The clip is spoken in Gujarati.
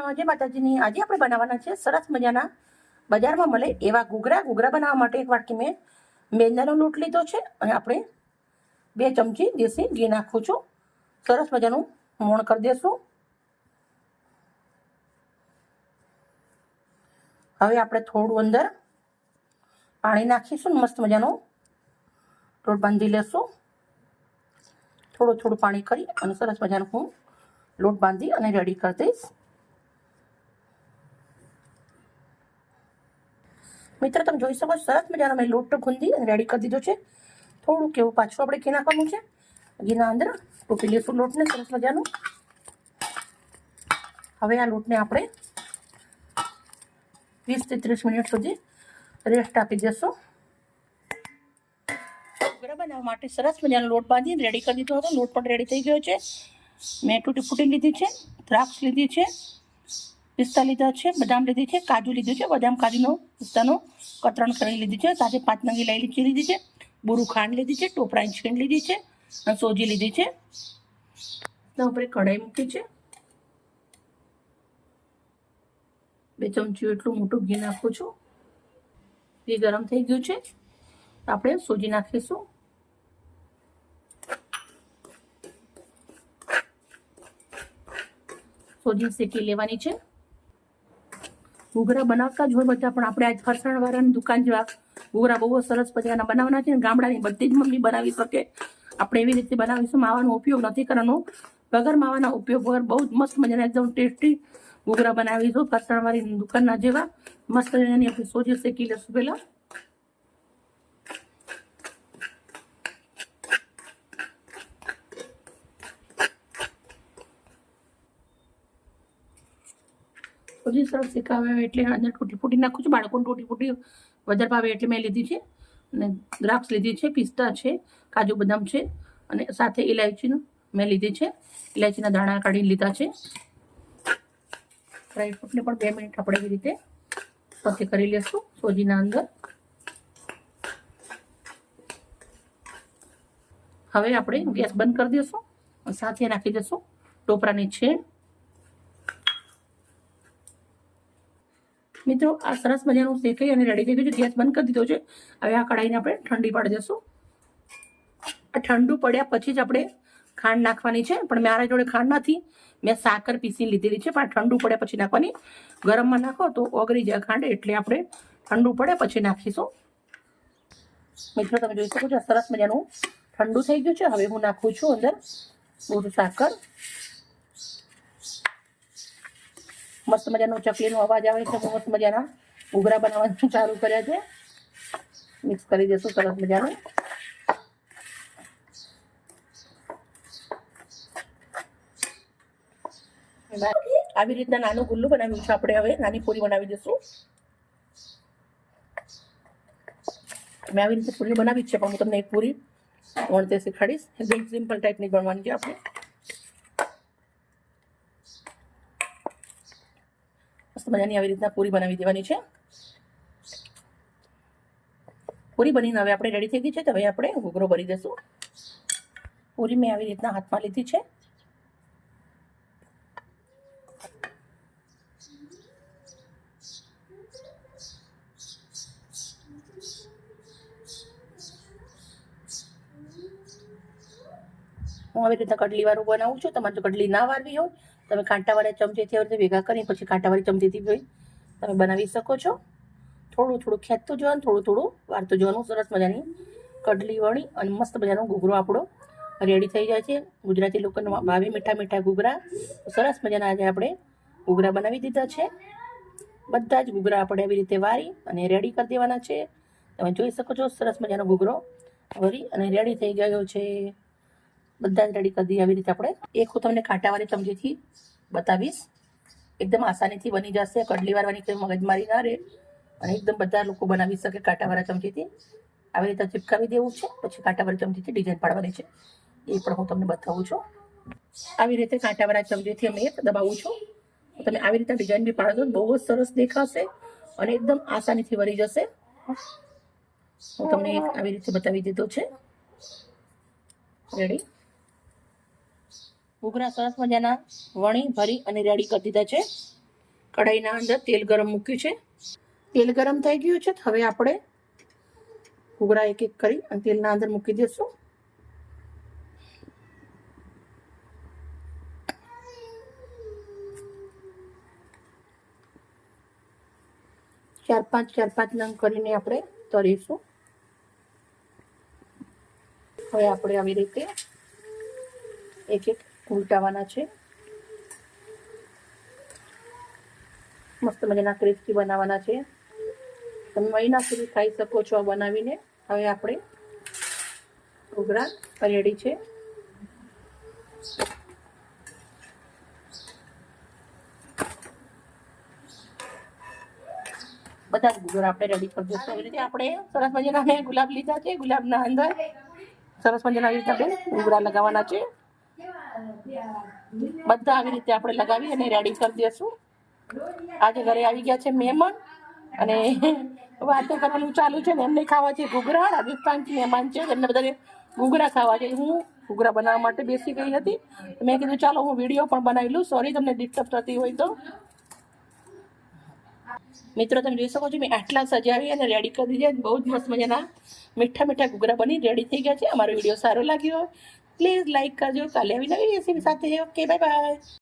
જય માતાજીની આજે આપણે બનાવવાના છે સરસ મજાના બજારમાં મળે એવા ઘૂઘરા. ઘૂઘરા બનાવવા માટે એક વાટકી મેં મેંદાનો લોટ લીધો છે અને આપણે બે ચમચી દેશી ઘી નાખું છું. સરસ મજાનું મોણ કરી દેશું. હવે આપણે થોડું અંદર પાણી નાખીશું મસ્ત મજાનો લોટ બાંધી લેશું. થોડું થોડું પાણી કરી અને સરસ મજાનું હું લોટ બાંધી અને રેડી કરી દઈશ. મિત્ર, તમે જોઈ શકો સરસ મજાનો મેં લોટ ગુંદી અને રેડી કરી દીધો છે. થોડુંક એવું પાછું આપણે ઘી નાખવાનું છે. ઘીના અંદર ટોપી લઈશું લોટને, સરસ મજાનું. હવે આ લોટને આપણે વીસથી ત્રીસ મિનિટ સુધી રેસ્ટ આપી દેશું. બનાવવા માટે સરસ મજાનો લોટ બાંધી રેડી કરી દીધો હતો. લોટ પણ રેડી થઈ ગયો છે. મેં તૂટી ફૂટી લીધી છે, દ્રાક્ષ લીધી છે. પિસ્તા લીધા છે બદામ લીધી છે કાજુ લીધું છે બદામ કાજુનો પિસ્તાનો કતરણ કરી લીધી છે સાથે પાંચ નંગી લઈ લીધી લીધી છે બુરુ ખાંડ લીધી છે ટોપરાની છીણ લીધી છે અને સોજી લીધી છે ઉપર એક કઢાઈ મૂકી છે બે ચમચી એટલું મોટું ઘી નાખું છું. ઘી ગરમ થઈ ગયું છે. આપણે સોજી નાખીશું. સોજી શેકી લેવાની છે. ઘૂઘરા બનાવતા જ હોય બધા, પણ આપણે આજ ફરસાણ વાળાની દુકાન જેવા ઘૂઘરા બહુ સરસ મજાના બનાવવાના છે ગામડાની બધી જ મમ્મી બનાવી શકે. આપણે એવી રીતે બનાવીશું. માવાનો ઉપયોગ નથી કરવાનો. વગર માવાના ઉપયોગ વગર બહુ જ મસ્ત મજાના, એકદમ ટેસ્ટી ઘૂઘરા બનાવીશું ફરસાણ વાળી દુકાનના જેવા. મસ્ત એની આપણે સોજી શેકી લેશું પહેલા. બધી સરસ શેકાવે એટલે અંદર ટૂટી ફૂટી નાખું છું. બાળકોને ટૂટી ફૂટી વધારે ભાવે એટલે મેં લીધી છે. અને દ્રાક્ષ લીધી છે, પિસ્તા છે, કાજુ બદામ છે અને સાથે ઇલાયચીનું મેં લીધી છે. ઇલાયચીના દાણા કાઢી લીધા છે. ડ્રાયફ્રૂટને પણ બે મિનિટ આપણે એવી રીતે પતે કરી લેશું સોજીના અંદર. હવે આપણે ગેસ બંધ કરી દઈશું સાથે નાખી દઈશું ટોપરાની છેડ મિત્રો, આ સરસ મજાનું શેકાઈ અને રેડી થઈ ગયું છે. ગેસ બંધ કરી દીધો છે. હવે આ કઢાઈને આપણે ઠંડી પાડી દઈશું આ ઠંડુ પડ્યા પછી જ આપણે ખાંડ નાખવાની છે. પણ મારા જોડે ખાંડ નથી. મેં સાકર પીસી લીધેલી છે, પણ ઠંડુ પડ્યા પછી નાખવાની. ગરમમાં નાખો તો ઓગળી જાય ખાંડ, એટલે આપણે ઠંડુ પડે પછી નાખીશું. મિત્રો, તમે જોઈ શકો છો સરસ મજાનું ઠંડુ થઈ ગયું છે. હવે હું નાખું છું અંદર દૂધ, સાકર. મસ્ત મજાનો ચકલીનો અવાજ આવે છે, મસ્ત મજાના ઘૂઘરા બનાવવાનું ચાલુ કર્યા છે. મિક્સ કરી દેશું સરસ મજાનું. આવી રીતના નાનું ગુલ્લું બનાવ્યું છે આપણે હવે, નાની પૂરી બનાવી દઈશું મેં આવી રીતે પૂરી બનાવી જ છે, પણ હું તમને એક પૂરી વણતે શીખવાડીશ. એકદમ સિમ્પલ ટાઈપની બનવાની છે આપણે. મસ્ત મજાની આવી રીતના પૂરી બનાવી દેવાની છે. પૂરી બનીને હવે આપણે રેડી થઈ ગઈ છે તો હવે આપણે ઘૂઘરો ભરી દઈશું પૂરી મેં આવી રીતના હાથમાં લીધી છે. હું આવી રીતના કડલી વાળું બનાવું છું. તમારે જો કડલી ના વાળવી હોય તમે કાંટાવાળા ચમચીથી આવી રીતે ભેગા કરી પછી કાંટાવાળી ચમચીથી ભાઈ તમે બનાવી શકો છો. થોડું થોડું ખેંચતું જવાનું, થોડું થોડું વાળતું જવાનું, સરસ મજાની કડલી વળી અને મસ્ત મજાનો ઘૂઘરો આપણો રેડી થઈ જાય છે. ગુજરાતી લોકોને ભાવે મીઠા મીઠા ઘૂઘરા. સરસ મજાના આજે આપણે ઘૂઘરા બનાવી દીધા છે. બધા જ ઘૂઘરા આપણે આવી રીતે વારી અને રેડી કરી દેવાના છે. તમે જોઈ શકો છો સરસ મજાનો ઘૂઘરો વરી અને રેડી થઈ ગયો છે. બધા જ રેડી કરી દઈએ આવી રીતે આપણે એક હું તમને કાંટાવાળી ચમચીથી બતાવીશ. એકદમ આસાનીથી બની જશે. કડલી વારવાની કોઈ મગજમારી ના રહે. અને એકદમ બધા લોકો બનાવી શકે કાંટાવાળા ચમચીથી. આવી રીતે ચીપકાવી દેવું છે. પછી કાંટાવાળી ચમચીથી ડિઝાઇન પાડવાની છે. એ પણ હું તમને બતાવું છું. આવી રીતે કાંટાવાળા ચમચીથી અમે દબાવું છું. તમે આવી રીતે ડિઝાઇન બી પાડો તો બહુ જ સરસ દેખાશે. અને એકદમ આસાનીથી વળી જશે. હું તમને આવી રીતે બતાવી દીધો છે. રેડી ઘૂઘરા સરસ મજાના વણી ભરી અને રેડી કરી દીધા છે. કઢાઈના અંદર તેલ ગરમ મૂક્યું છે. તેલ ગરમ થઈ ગયું છે. હવે આપણે ઘૂઘરા એક એક કરી અને તેલના અંદર મૂકી દઈશું ચાર પાંચ ચાર પાંચ નંગ કરીને આપણે તરીશું હવે આપણે આવી રીતે એક એક ઉલટાવાના છે. મસ્ત મજાના ક્રિસ્પી બનાવવાના છે. તમે મહિના સુધી ખાઈ શકો છો આ બનાવીને. હવે આપણે ઘૂઘરા રેડી છે. બધા જ આપણે રેડી કરી દઈશું. એવી રીતે આપણે સરસ મજાના ગુલાબ લીધા છે. ગુલાબના અંદર સરસ મજાના આવી રીતે આપણે ગુગરા લગાવવાના છે. બધા આવી રીતે આપણે લગાવી અને રેડી કરી દઈશું આજે ઘરે આવી ગયા છે મહેમાન અને વાતો કરવાનું ચાલુ છે ને એમને ખાવા છે ઘૂઘરા, રાજસ્થાનથી મહેમાન છે એમને બધાને ઘૂઘરા ખાવા છે. હું ઘૂઘરા બનાવવા માટે બેસી ગઈ હતી. મેં કીધું, ચાલો, હું વીડિયો પણ બનાવી લઉં. સોરી તમને ડિસ્ટર્બ થતી હોય તો. મિત્રો, તમે જોઈ શકો છો, મેં આટલા સજાવી અને રેડી કરી દીધા. બહુ જ મસ્ત મજાના મીઠા મીઠા ઘૂઘરા બની રેડી થઈ ગયા છે. અમારો વીડિયો સારો લાગ્યો પ્લીઝ લાઈક કરજો કાલે આવી નવી રેસીપી સાથે ઓકે બાય બાય